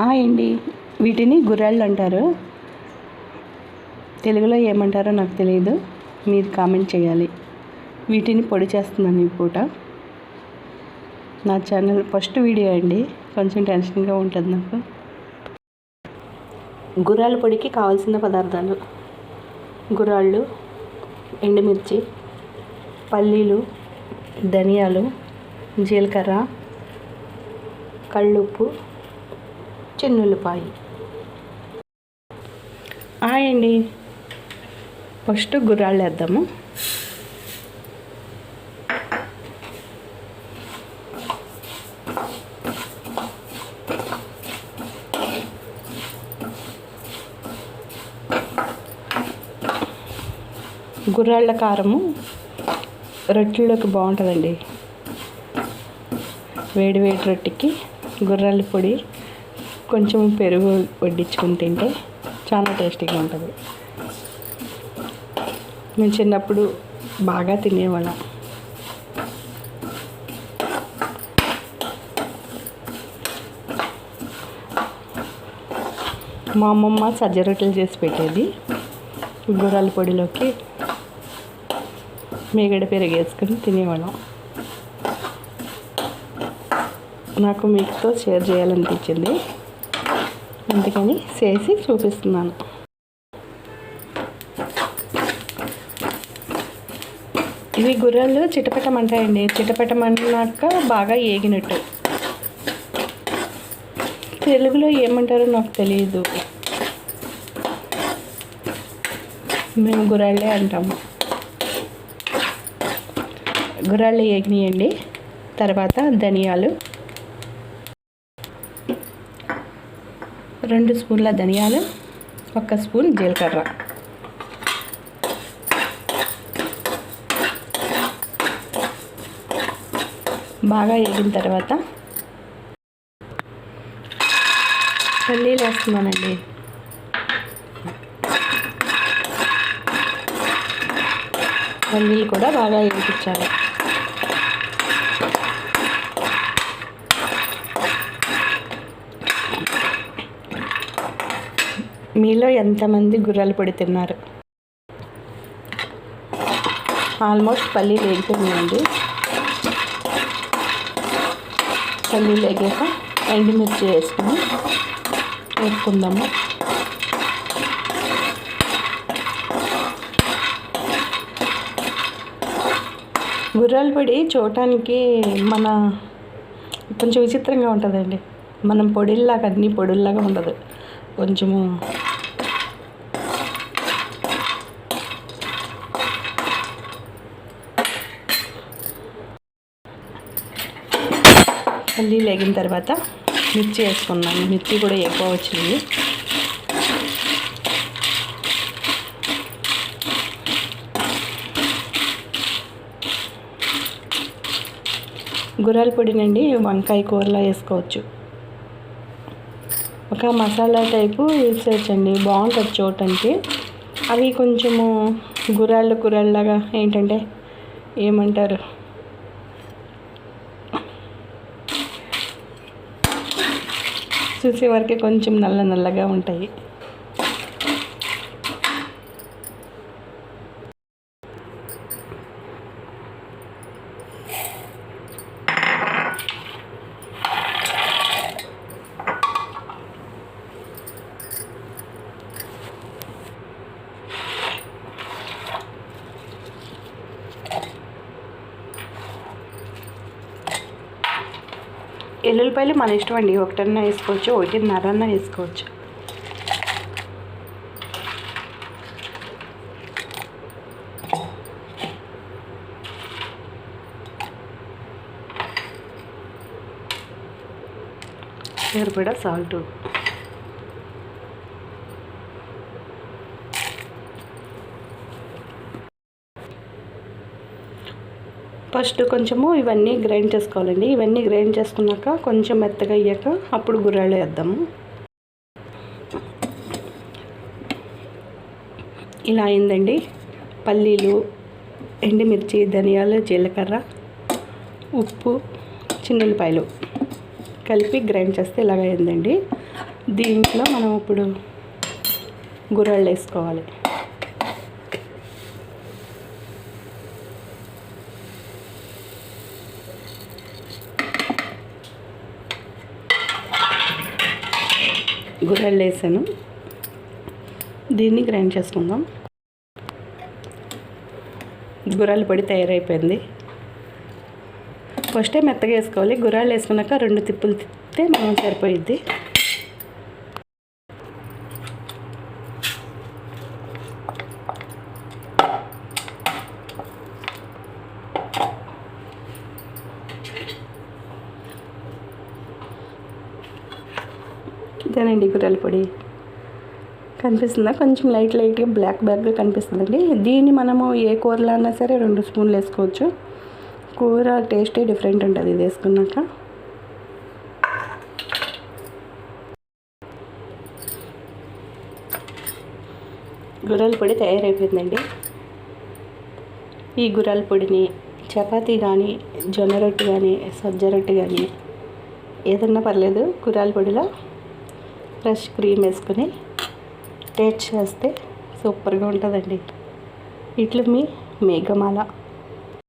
అండి వీటిని గుర్రాళ్ళు అంటారు. తెలుగులో ఏమంటారో నాకు తెలియదు మీరు కామెంట్ చేయాలి. వీటిని పొడి చేస్తున్నాను ఈ పూట. నా ఛానల్ ఫస్ట్ వీడియో అండి. కొంచెం టెన్షన్గా ఉంటుంది నాకు. గుర్రాల పొడికి కావాల్సిన పదార్థాలు. గుర్రాళ్ళు ఎండుమిర్చి పల్లీలు ధనియాలు జీలకర్ర కళ్ళుప్పు చిన్నుల్లిపాయి అండి ఫస్ట్ గుర్రాళ్ళు వేద్దాము గుర్రాళ్ళ కారము రొట్టెలోకి బాగుంటుందండి. వేడి వేడి రొట్టెకి గుర్రాల పొడి కొంచెం పెరుగు వడ్డించుకుని తింటే చాలా టేస్టీగా ఉంటుంది. మేము చిన్నప్పుడు బాగా తినేవాళ్ళం. మా అమ్మమ్మ సజ్జ రొట్టెలు చేసి పెట్టేది. గుర్రాల పొడిలోకి మేగడ పెరుగు వేసుకొని తినేవాళ్ళం. నాకు మీతో షేర్ చేయాలనిపించింది. అందుకని చేసి చూపిస్తున్నాను. ఇవి గుర్రాలు చిటపెట్టమంటాయండి చిటపెట్టమన్నాక బాగా ఏగినట్టు. తెలుగులో ఏమంటారో నాకు తెలియదు. మేము గుర్రాళ్ళే అంటాము. గుర్రాళ్ళు ఏగినాయండి. తర్వాత ధనియాలు. రెండు స్పూన్ల ధనియాలు ఒక స్పూన్ జీలకర్ర. బాగా వేగిన తర్వాత పల్లీలు వేస్తున్నానండి పల్లీలు కూడా బాగా వేగించాలి మీలో ఎంతమంది గుర్రాలు పొడి తిన్నారు ఆల్మోస్ట్ పల్లీలు వేగిపోయినాయండి పల్లీలు వేగాక ఎండుమిర్చి వేసుకుని వేసుకుందాము గుర్రాల పొడి చూడటానికి మన కొంచెం విచిత్రంగా ఉంటుందండి. మనం పొడిల్లాగా అన్ని పొడిల్లాగా ఉండదు. కొంచెము పల్లి లేగిన తర్వాత మిర్చి వేసుకున్నాను. మిర్చి కూడా ఎక్కువ వచ్చింది. గుర్రాల పొడినండి వంకాయ కూరలో వేసుకోవచ్చు. ఇంకా మసాలా టైపు వేసేయచ్చండి బాగుంటుంది చూడటానికి. అవి కొంచెము గుర్రాలు గుర్రాల్లాగా ఏంటంటే ఏమంటారు? చూసే వరకే కొంచెం నల్ల నల్లగా ఉంటాయి. ఎల్లుల్లిపాయలు మన ఇష్టం అండి. ఒకటన్నా వేసుకోవచ్చు ఒకటిన్నరన్నా వేసుకోవచ్చు. సరిపడా సాల్ట్. ఫస్ట్ కొంచెము ఇవన్నీ గ్రైండ్ చేసుకోవాలండి. ఇవన్నీ గ్రైండ్ చేసుకున్నాక కొంచెం మెత్తగా అయ్యాక అప్పుడు గుర్రాలు వేద్దాము. ఇలా అయిందండి. పల్లీలు ఎండుమిర్చి ధనియాలు జీలకర్ర ఉప్పు చిన్నులపాయలు కలిపి గ్రైండ్ చేస్తే ఇలాగ అయిందండి. దీంట్లో మనం ఇప్పుడు గుర్రాళ్ళు వేసుకోవాలి. గుర్రాళ్ళు వేసాను. దీన్ని గ్రైండ్ చేసుకుందాం. గుర్రాలు పొడి తయారైపోయింది. ఫస్టే మెత్తగా వేసుకోవాలి. గుర్రాలు వేసుకున్నాక రెండు తిప్పులు తిప్పితే మనం సరిపోయిద్ది. ఇదేనండి గుర్రాల పొడి. కనిపిస్తుందా? కొంచెం లైట్ లైట్గా బ్లాక్ బ్లాక్గా కనిపిస్తుందండి. దీన్ని మనము ఏ కూరలో అన్నా సరే రెండు స్పూన్లు వేసుకోవచ్చు. కూర టేస్టే డిఫరెంట్ ఉంటుంది ఇది వేసుకున్నాక. గుర్రాల పొడి తయారైపోయిందండి. ఈ గుర్రాల పొడిని చపాతీ కానీ జొన్న రొట్టె కానీ సజ్జ రొట్టె కానీ ఏదన్నా పర్లేదు గుర్రాల పొడిలో ఫ్రెష్ క్రీమ్ వేసుకొని టేస్ట్ చేస్తే సూపర్గా ఉంటుందండి. ఇట్లు మీ మేఘమాల.